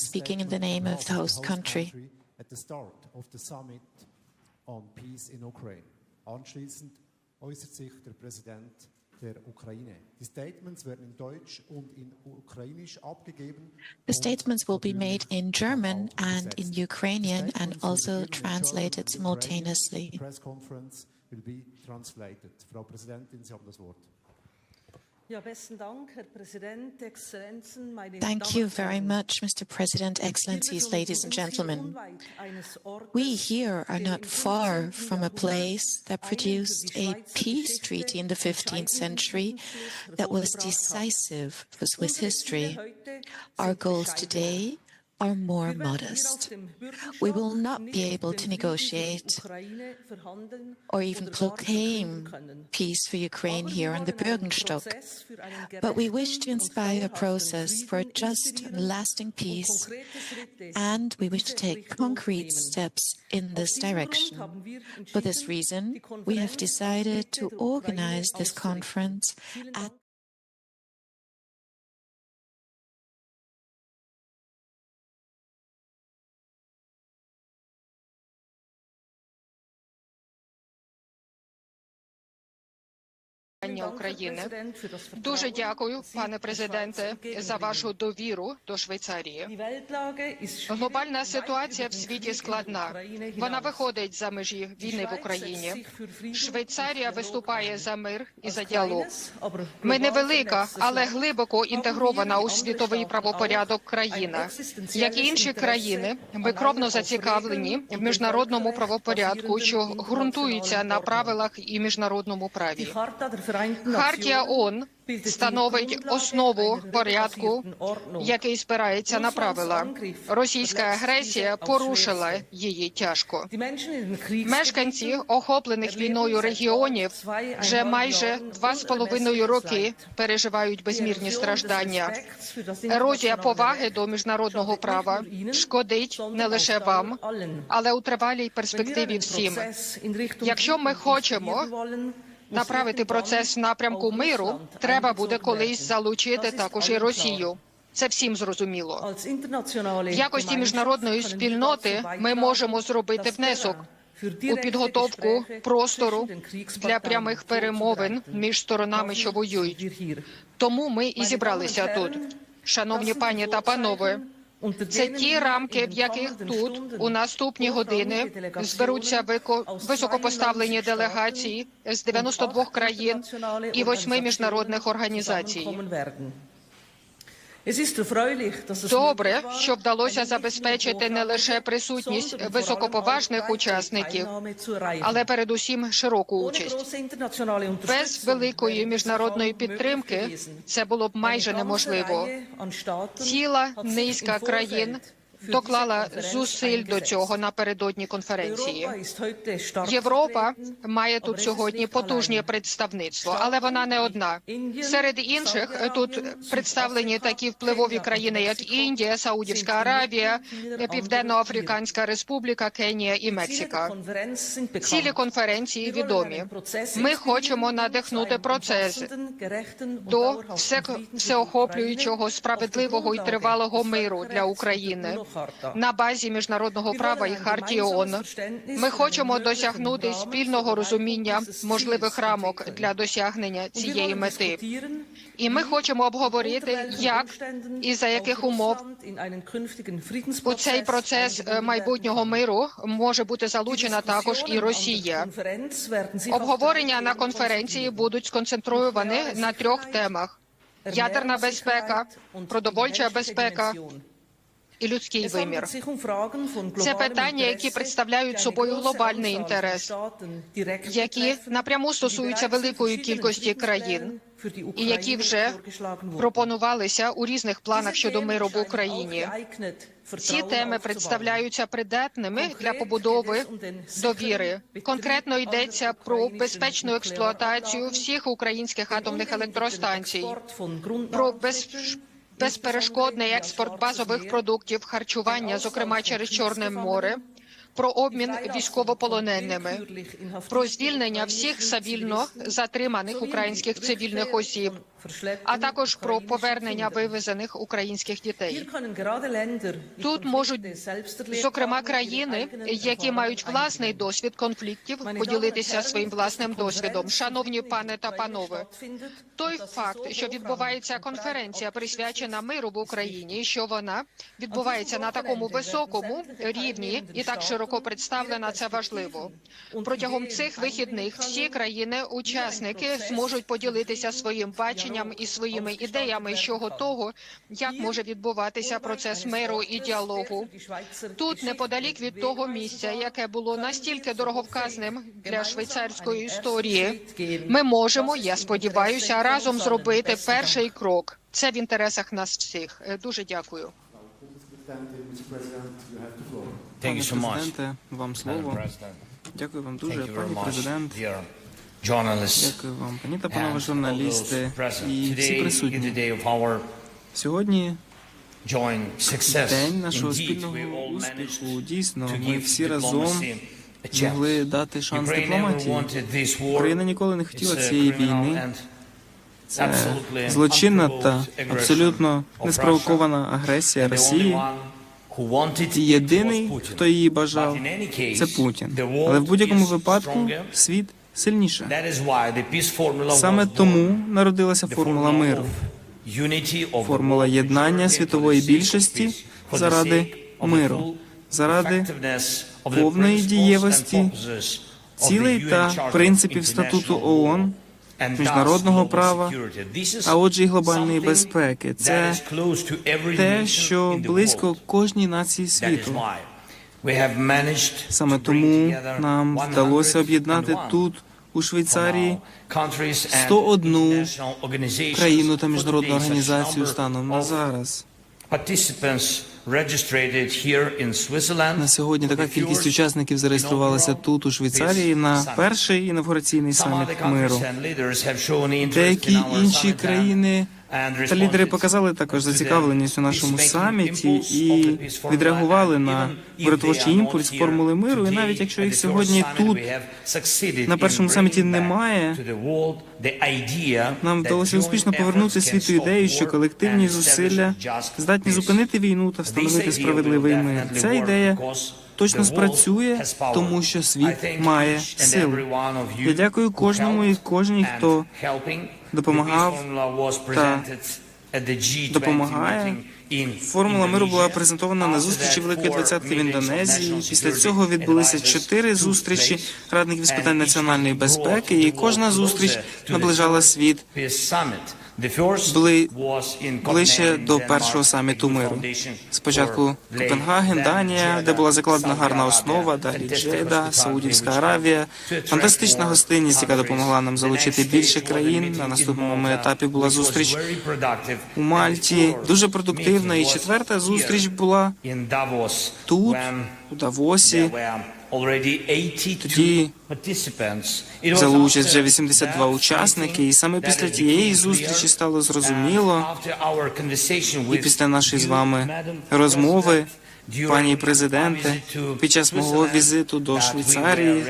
speaking in the name of the host country. At the start of the summit on peace in Ukraine. Anschließend äußert sich der Präsident der Ukraine. Statements werden in Deutsch und in Ukrainisch abgegeben. The statements will be made in German and in Ukrainian and also translated simultaneously. The press conference will be translated. Frau Präsidentin, Sie haben das Wort. Thank you very much, Mr. President, Excellencies, ladies and gentlemen. We here are not far from a place that produced a peace treaty in the 15th century that was decisive for Swiss history. Our goals today are more modest. We will not be able to negotiate or even proclaim peace for Ukraine here on the Bürgenstock. But we wish to inspire a process for just lasting peace, and we wish to take concrete steps in this direction. For this reason, we have decided to organize this conference at України. Дуже дякую, пане президенте, за вашу довіру до Швейцарії. Глобальна ситуація в світі складна. Вона виходить за межі війни в Україні. Швейцарія виступає за мир і за діалог. Ми невелика, але глибоко інтегрована у світовий правопорядок країна. Як і інші країни, ми кровно зацікавлені в міжнародному правопорядку, що ґрунтується на правилах і міжнародному праві. Хартія ООН становить основу порядку, який спирається на правила. Російська агресія порушила її тяжко. Мешканці охоплених війною регіонів вже майже два з половиною роки переживають безмірні страждання. Ерозія поваги до міжнародного права шкодить не лише вам, але у тривалій перспективі всім. Якщо ми хочемо направити процес напрямку миру, треба буде колись залучити також і Росію. Це всім зрозуміло. В якості міжнародної спільноти ми можемо зробити внесок у підготовку простору для прямих перемовин між сторонами, що воюють. Тому ми і зібралися тут. Шановні пані та панове, це ті рамки, в яких тут у наступні години зберуться високопоставлені делегації з 92 країн і восьми міжнародних організацій. Добре, що вдалося забезпечити не лише присутність високоповажних учасників, але передусім широку участь. Без великої міжнародної підтримки це було б майже неможливо. Ціла низка країн доклала зусиль до цього напередодні конференції. Європа має тут сьогодні потужне представництво, але вона не одна. Серед інших тут представлені такі впливові країни, як Індія, Саудівська Аравія, Південно-Африканська Республіка, Кенія і Мексика. Цілі конференції відомі. Ми хочемо надихнути процес до все- всеохоплюючого, справедливого і тривалого миру для України на базі міжнародного права і хартії ООН. Ми хочемо досягнути спільного розуміння можливих рамок для досягнення цієї мети. І ми хочемо обговорити, як і за яких умов у цей процес е, майбутнього миру може бути залучена також і Росія. Обговорення на конференції будуть сконцентровані на трьох темах: ядерна безпека, продовольча безпека і людський вимір. Це питання, які представляють собою глобальний інтерес, які напряму стосуються великої кількості країн, і які вже пропонувалися у різних планах щодо миру в Україні. Ці теми представляються придатними для побудови довіри. Конкретно йдеться про безпечну експлуатацію всіх українських атомних електростанцій, про без... безперешкодний експорт базових продуктів харчування, зокрема через Чорне море, про обмін військовополоненими, про звільнення всіх савільно затриманих українських цивільних осіб, а також про повернення вивезених українських дітей. Тут можуть, зокрема, країни, які мають власний досвід конфліктів, поділитися своїм власним досвідом. Шановні пане та панове, той факт, що відбувається конференція, присвячена миру в Україні, що вона відбувається на такому високому рівні і так широко представлена, це важливо. Протягом цих вихідних всі країни-учасники зможуть поділитися своїм баченням і своїми ідеями щодо того, як може відбуватися процес миру і діалогу. Тут неподалік від того місця, яке було настільки дороговказним для швейцарської історії, ми можемо, я сподіваюся, разом зробити перший крок. Це в інтересах нас всіх. Е, Дуже дякую. Thank you Пане президенте, вам слово. Дякую вам дуже, пані президент. Дякую вам, пані та панове журналісти і всі присутні. Сьогодні день нашого спільного успіху. Дійсно, ми всі разом змогли дати шанс дипломатії. Україна ніколи не хотіла цієї війни. Це злочинна та абсолютно неспровокована агресія Росії. І єдиний, хто її бажав, це Путін. Але в будь-якому випадку світ сильніше. Саме тому народилася формула миру. Формула єднання світової більшості заради миру, заради повної дієвості цілей та принципів статуту ООН, міжнародного права, а отже, й глобальної безпеки. Це те, що близько кожній нації світу. Саме тому нам вдалося об'єднати тут, у Швейцарії, 101 країну та міжнародну організацію станом на зараз. На сьогодні така кількість учасників зареєструвалася тут, у Швейцарії, на перший інавгураційний саміт миру. Деякі інші країни та лідери показали також зацікавленість у нашому саміті і відреагували на миротворчий імпульс формули миру. І навіть якщо їх сьогодні тут на першому саміті немає, нам вдалося успішно повернути світу ідею, що колективні зусилля здатні зупинити війну та встановити справедливий мир. Ця ідея точно спрацює, тому що світ має силу. Я дякую кожному і кожній, хто допомагав та допомагає. Формула миру була презентована на зустрічі Великої Двадцятки в Індонезії. Після цього відбулися чотири зустрічі радників з питань національної безпеки, і кожна зустріч наближала світ бли... ближче до першого саміту миру. Спочатку Копенгаген, Данія, де була закладена гарна основа, далі Джеда, Саудівська Аравія. Фантастична гостинність, яка допомогла нам залучити більше країн. На наступному етапі була зустріч у Мальті, дуже продуктивна. І четверта зустріч була тут, у Давосі. Тоді взяли участь вже 82 учасники, і саме після тієї зустрічі стало зрозуміло, і після нашої з вами розмови, пані президенте, під час мого візиту до Швейцарії,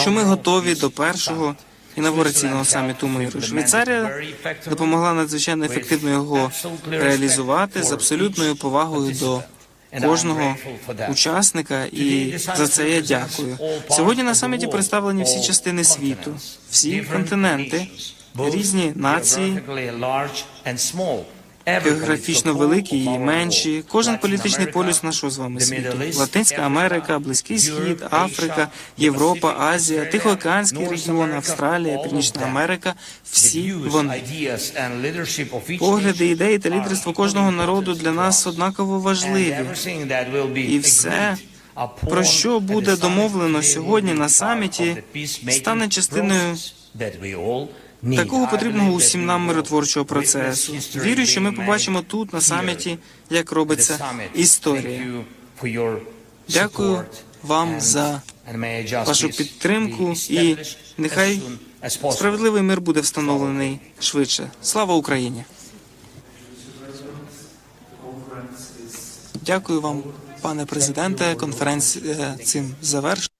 що ми готові до першого інавгураційного саміту миру. Швейцарія допомогла надзвичайно ефективно його реалізувати з абсолютною повагою до кожного учасника, і за це я дякую. Сьогодні на саміті представлені всі частини світу, всі континенти, різні нації, географічно великі і менші. Кожен політичний полюс нашого з вами світу. Латинська Америка, Близький Схід, Африка, Європа, Азія, Тихоокеанський регіон, Австралія, Північна Америка. Всі вони погляди, ідеї та лідерство кожного народу для нас однаково важливі. І все, про що буде домовлено сьогодні на саміті, стане частиною такого потрібного усім нам миротворчого процесу. Вірю, що ми побачимо тут на саміті, як робиться історія. Дякую вам за вашу підтримку і нехай справедливий мир буде встановлений швидше. Слава Україні! Дякую вам. Пане президенте, конференція цим завершена.